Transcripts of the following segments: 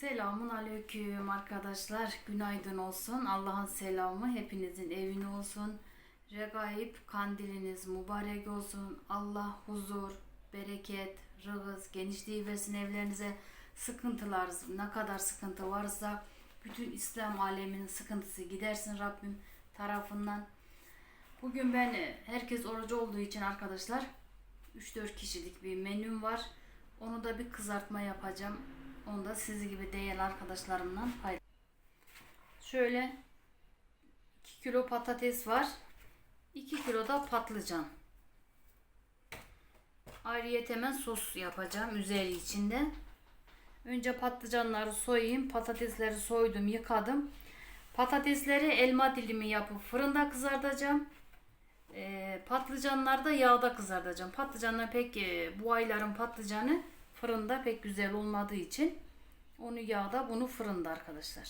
Selamun aleyküm arkadaşlar. Günaydın olsun. Allah'ın selamı hepinizin evine olsun. Regaib kandiliniz mübarek olsun. Allah huzur, bereket, rızık, genişliği versin evlerinize. Sıkıntılar, ne kadar sıkıntı varsa bütün İslam aleminin sıkıntısı gidersin Rabbim tarafından. Bugün ben e, herkes orucu olduğu için arkadaşlar 3-4 kişilik bir menüm var. Onu da bir kızartma yapacağım. Onu da siz gibi değerli arkadaşlarımla paylaşacağım. Şöyle 2 kilo patates var. 2 kilo da patlıcan. Ayrıyet hemen sos yapacağım üzeri içinde. Önce patlıcanları soyayım. Patatesleri soydum, yıkadım. Patatesleri elma dilimi yapıp fırında kızartacağım. Ee, da yağda kızartacağım. Patlıcanlar pek e, bu ayların patlıcanı fırında pek güzel olmadığı için onu yağda bunu fırında arkadaşlar.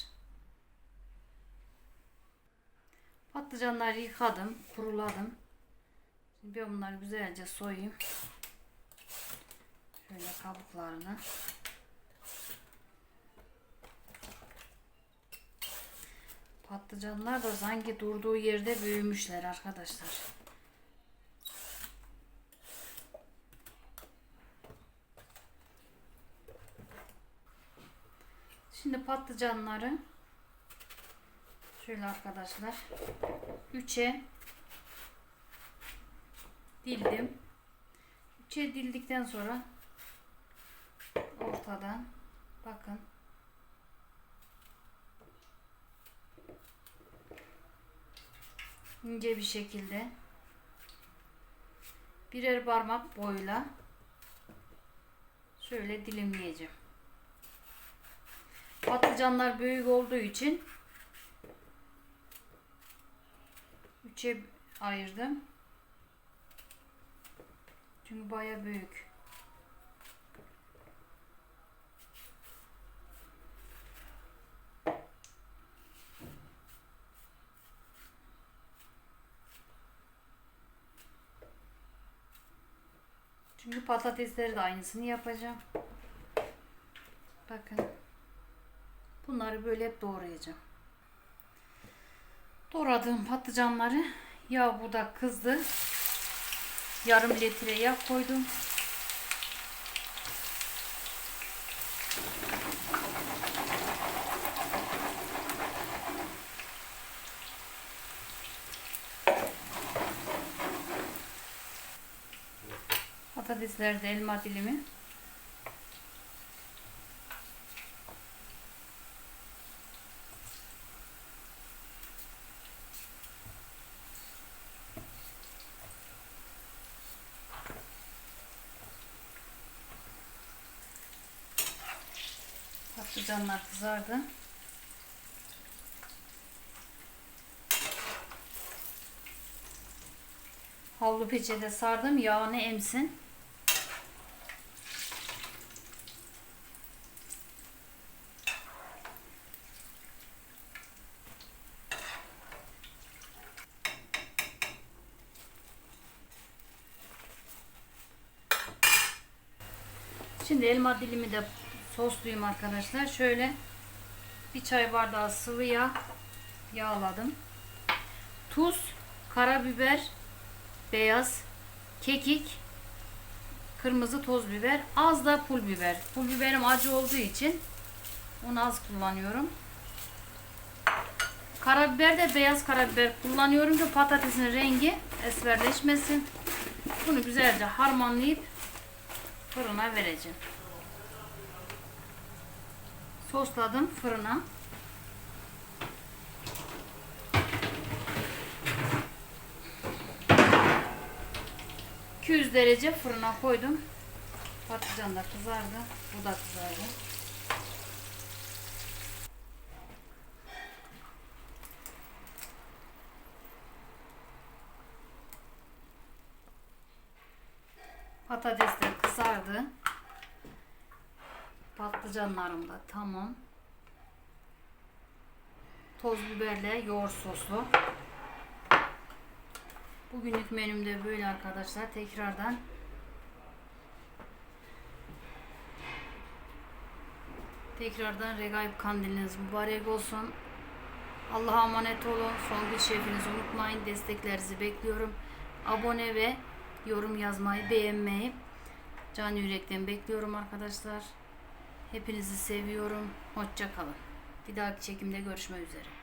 Patlıcanları yıkadım, kuruladım. Şimdi ben bunları güzelce soyayım. Şöyle kabuklarını. Patlıcanlar da sanki durduğu yerde büyümüşler arkadaşlar. Şimdi patlıcanları şöyle arkadaşlar 3'e dildim. 3'e dildikten sonra ortadan bakın ince bir şekilde birer parmak boyla şöyle dilimleyeceğim. Patlıcanlar büyük olduğu için üçe ayırdım. Çünkü baya büyük. Çünkü patatesleri de aynısını yapacağım. Bakın. Bunları böyle doğrayacağım. Doğradığım patlıcanları yağ burada kızdı. Yarım litre yağ koydum. Patatesler de elma dilimi. Patlıcanlar kızardı. Havlu peçete sardım yağını emsin. Şimdi elma dilimi de sosluyum arkadaşlar. Şöyle bir çay bardağı sıvı yağ yağladım. Tuz, karabiber, beyaz, kekik, kırmızı toz biber, az da pul biber. Pul biberim acı olduğu için onu az kullanıyorum. Karabiber de beyaz karabiber kullanıyorum ki patatesin rengi esmerleşmesin. Bunu güzelce harmanlayıp fırına vereceğim. Sosladım fırına. ...200 derece fırına koydum. Patlıcan da kızardı. Bu da kızardı. Patates de kızardı. Patlıcanlarım da tamam. Toz biberle yoğurt soslu. Bugünlük menümde böyle arkadaşlar. Tekrardan Tekrardan regaib kandiliniz mübarek olsun. Allah'a emanet olun. Songül şefinizi unutmayın. Desteklerinizi bekliyorum. Abone ve yorum yazmayı, beğenmeyi can yürekten bekliyorum arkadaşlar. Hepinizi seviyorum. Hoşça kalın. Bir dahaki çekimde görüşmek üzere.